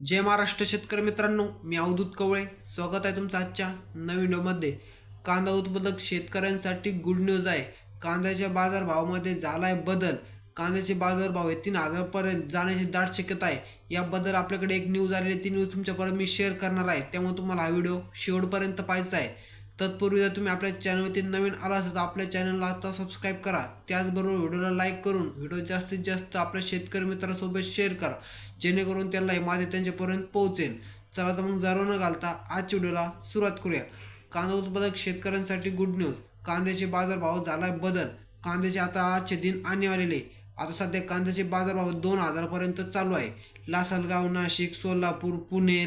जय महाराष्ट्र शेतकरी मित्रांनो मी अवधूत कवळे. स्वागत आहे तुमचं आजच्या नवीन व्हिडिओमध्ये. कांदा उत्पादक शेतकऱ्यांसाठी गुड न्यूज आहे. कांद्याच्या बाजारभावामध्ये झाला आहे बदल. कांद्याचे बाजारभाव आहे तीन हजारपर्यंत जाण्याची दाट शक्यता आहे. याबद्दल आपल्याकडे एक न्यूज आलेली ती न्यूज तुमच्यापर्यंत मी शेअर करणार आहे. त्यामुळे तुम्हाला हा व्हिडिओ शेवटपर्यंत पाहायचा आहे. तत्पूर्वी जर तुम्ही आपल्या चॅनलवरती नवीन आला असाल तर आपल्या चॅनलला आता सबस्क्राईब करा. त्याचबरोबर व्हिडिओला लाईक करून व्हिडिओ जास्तीत जास्त आपल्या शेतकरी मित्रांसोबत शेअर करा. जेणेकरून त्यांना माझे त्यांच्यापर्यंत पोहोचेल. चला तर मग जरा न घालता आजच्या व्हिडिओला सुरुवात करूया. कांदा उत्पादक शेतकऱ्यांसाठी गुड न्यूज कांद्याचे बाजारभाव झाला आहे बदल. कांद्याचे आता आजचे दिन आणि आलेले आता सध्या कांद्याचे बाजारभाव दोन हजारपर्यंत चालू आहे. लासलगाव नाशिक सोलापूर पुणे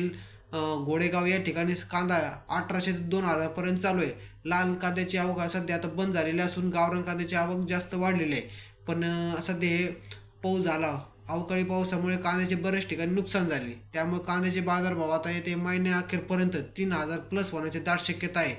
गोडेगाव घोडेगाव या ठिकाणी कांदा अठराशे ते दोन हजारपर्यंत चालू आहे. लाल कांद्याची आवक सध्या आता बंद झालेली असून गावरान कांद्याची आवक जास्त वाढलेली आहे. पण सध्या हे पाऊस झाला. अवकाळी पावसामुळे कांद्याचे बरेच ठिकाणी नुकसान झाले. त्यामुळे कांद्याचे बाजारभाव आता येते महिन्या अखेरपर्यंत तीन हजार प्लस होण्याची दाट शक्यता आहे.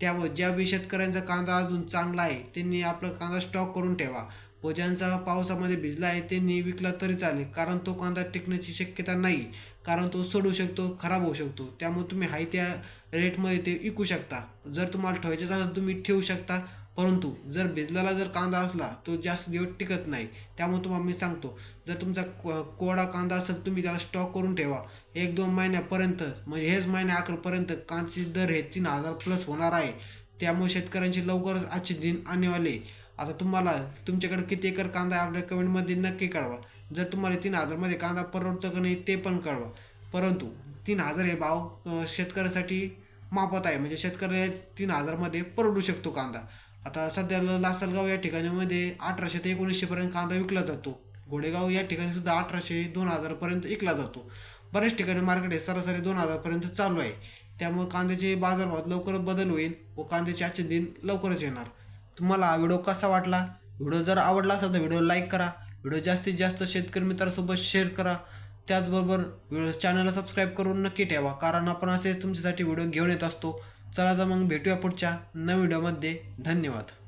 त्यामुळे ज्या बी शेतकऱ्यांचा कांदा अजून चांगला आहे त्यांनी आपला कांदा स्टॉक करून ठेवा. व ज्यांचा पावसामध्ये भिजला आहे त्यांनी विकला तरी चालेल. कारण तो कांदा टिकण्याची शक्यता नाही. कारण तो सडू शकतो खराब होऊ शकतो. त्यामुळे तुम्ही हाय त्या रेटमध्ये ते विकू शकता. जर तुम्हाला ठेवायचे असेल तर तुम्ही ठेवू शकता. परंतु जर भिजलेला जर कांदा असला तो जास्त दिवस टिकत नाही. त्यामुळे तुम्हाला मी सांगतो जर तुमचा को- कोरडा कांदा असेल तुम्ही त्याला स्टॉक करून ठेवा. एक दोन महिन्यापर्यंत म्हणजे हेच महिन्या अखेरपर्यंत कांद्याचे दर हे तीन हजार प्लस होणार आहे. त्यामुळे शेतकऱ्यांचे लवकरच आजचे दिन आणेवाले आता तुम्हाला तुमच्याकडे किती एकर कांदा आहे आपल्या कमेंटमध्ये नक्की कळवा. जर तुम्हाला तीन हजारमध्ये कांदा परवडतो का नाही ते पण कळवा. परंतु तीन हजार हे भाव शेतकऱ्यासाठी मापत आहे. म्हणजे शेतकऱ्या तीन हजारमध्ये परवडू शकतो कांदा. आता सध्या लासलगाव या ठिकाणीमध्ये अठराशे ते एकोणीसशेपर्यंत कांदा विकला जातो. घोडेगाव या ठिकाणी सुद्धा अठराशे दोन हजारपर्यंत विकला जातो. बऱ्याच ठिकाणी मार्केट हे सरासरी दोन हजारपर्यंत चालू आहे. त्यामुळे कांद्याचे बाजारभावात लवकरच बदल होईल व कांद्याचे आजचे दिन लवकरच येणार. तुम्हाला हा व्हिडिओ कसा वाटला? व्हिडिओ जर आवडला असेल तर व्हिडिओ लाईक करा. व्हिडिओ जास्तीत जास्त शेतकरी मित्रांसोबत शेअर करा. त्याचबरोबर व्हिडिओ चॅनलला सबस्क्राईब करून नक्की ठेवा कारण आपण असेच तुमच्यासाठी व्हिडिओ घेऊन येत असतो. चला तर मग भेटूया पुढच्या नवीन व्हिडिओमध्ये. धन्यवाद.